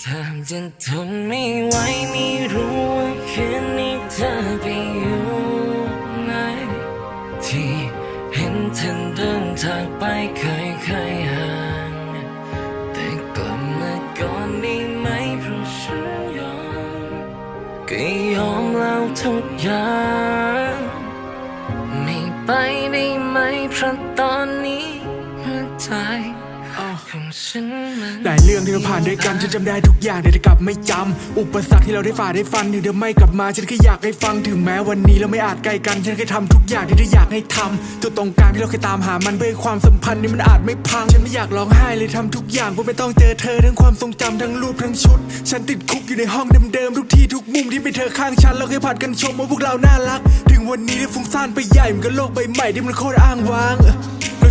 แทบจะทนไม่ไหวไม่รู้ว่าคืนนี้เธอไปอยู่ไหนที่เห็นเธอเดินจากไปเคยเคยห่างแต่กลับมาก่อนได้ไหมเพราะฉันยอมก็ยอมแล้วทุกอย่างไม่ไปได้ไหมเพราะตอนนี้หัวใจ ของฉันมันหลายเรื่องที่เราผ่านด้วยกันฉันจำได้ทุกอย่างแต่จะกลับไม่จำอุปสรรคที่เราได้ฝ่าได้ฟันถึงเธอไม่กลับมาฉันแค่อยากให้ฟังถึงแม้วันนี้เราไม่อาจใกล้กัน ฉันแค่ทำทุกอย่างที่เธออยากให้ทำตัวตรงกลางที่เราเคยตามหามันเพื่อให้ความสัมพันธ์นี้มันอาจไม่พังฉันไม่อยากร้องไห้เลยทำทุกอย่างเพื่อไม่ต้องเจอเธอทั้งความทรงจำทั้งรูปทั้งชุด ฉันติดคุกอยู่ในห้องเดิมๆทุกที่ทุกมุมที่ไม่เธอข้างฉันเราเคยผัดกันชมว่าพวกเราน่ารัก ถึงวันนี้ได้ฟุ้งซ่านไปใหญ่เหมือนกับโลกใบใหม่ที่มันโคตรอ้างว้าง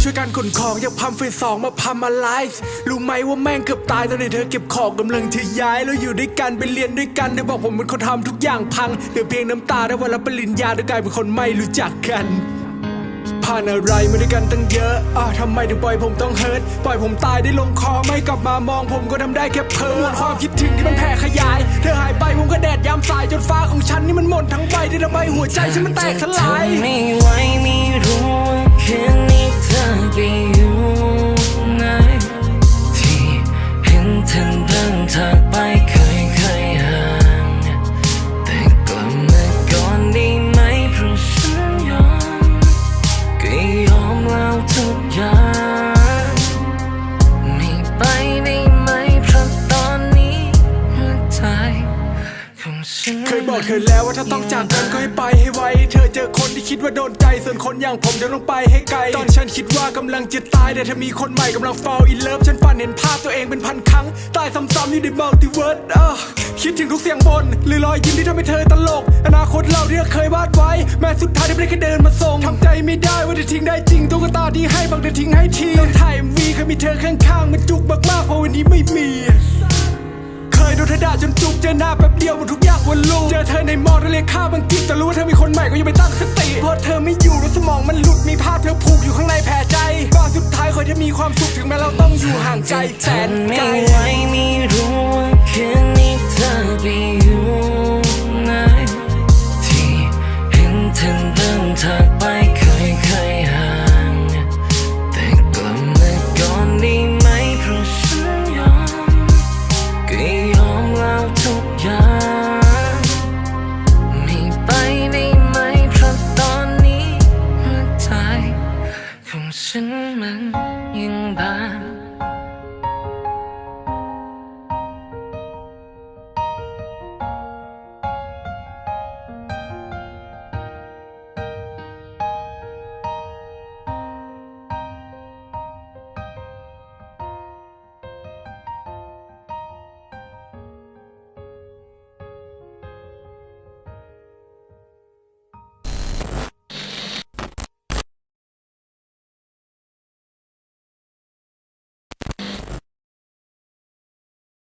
ช่วยกันขนของจากพัมเฟสสองมาพัมมาไลฟ์รู้ไหมว่าแม่งเกือบตายตอนที่เธอเก็บของกำลังจะย้ายเราอยู่ด้วยกันไปเรียนด้วยกันเธอบอกผมเป็นคนทำทุกอย่างพังเหลือเพียงน้ำตาได้วันละปริญญาด้วยกลายเป็นคนไม่รู้จักกันผ่านอะไรมาด้วยกันตั้งเยอะอะทำไมถึงปล่อยผมต้องเฮิร์ตปล่อยผมตายได้ลงคอไม่กลับมามองผมก็ทำได้แค่เพ้อความคิดถึงที่มันแผ่ขยาย เธอหายไปผมก็แดดยามสายจนฟ้าของฉันนี่มันหมดทั้งใบที่ทำไมหัวใจฉันมันแตกสลายไม่ไหวไม่รู้ว่าคืน ทุกอย่างไม่ไปได้ไหมเพราะตอนนี้หัวใจของฉัน เคยบอกเธอแล้วว่าถ้าต้องจากกันก็ให้ไปให้ไวเธอเจอคนที่คิดว่าโดนใจ ส่วนคนอย่างผมจะต้องไปให้ไกล ตอนฉันคิดว่ากำลังจะตาย แต่ถ้ามีคนใหม่กำลัง fall in love ฉันฝันเห็นภาพตัวเองเป็นพันครั้ง ตายซ้ำๆอยู่ในมัลติเวิร์ส คิดถึงทุกเสียงบน หรือรอยยิ้มที่ทำให้เธอตลก อนาคตเราที่เราเคยวาดไว้ แม้สุดท้ายที่ไม่ได้แค่เดินมาส่งทำใจไม่ได้ว่าจะทิ้งได้จริงตุ๊กตาที่ให้บังจะทิ้งให้ทีตอนถ่าย MV เคยมีเธอข้างๆมันจุกมากๆเพราะวันนี้ไม่มีเคยโดนเธอด่าจนจุกเจอหน้าแป๊บเดียวหมดทุกอย่างวันลูกเจอเธอในมอเรียกค่าบังกิบแต่รู้ว่าเธอมีคนใหม่ก็ยังไม่ตั้งสติเพราะเธอไม่อยู่แล้วสมองมันหลุดมีภาพเธอผูกอยู่ข้างในแผลใจก่อนสุดท้ายคอยจะมีความสุขถึงแม้เราต้องอยู่ห่างใจแสนไม่ไกลไหวไม่รู้ว่าคืน ถึงมั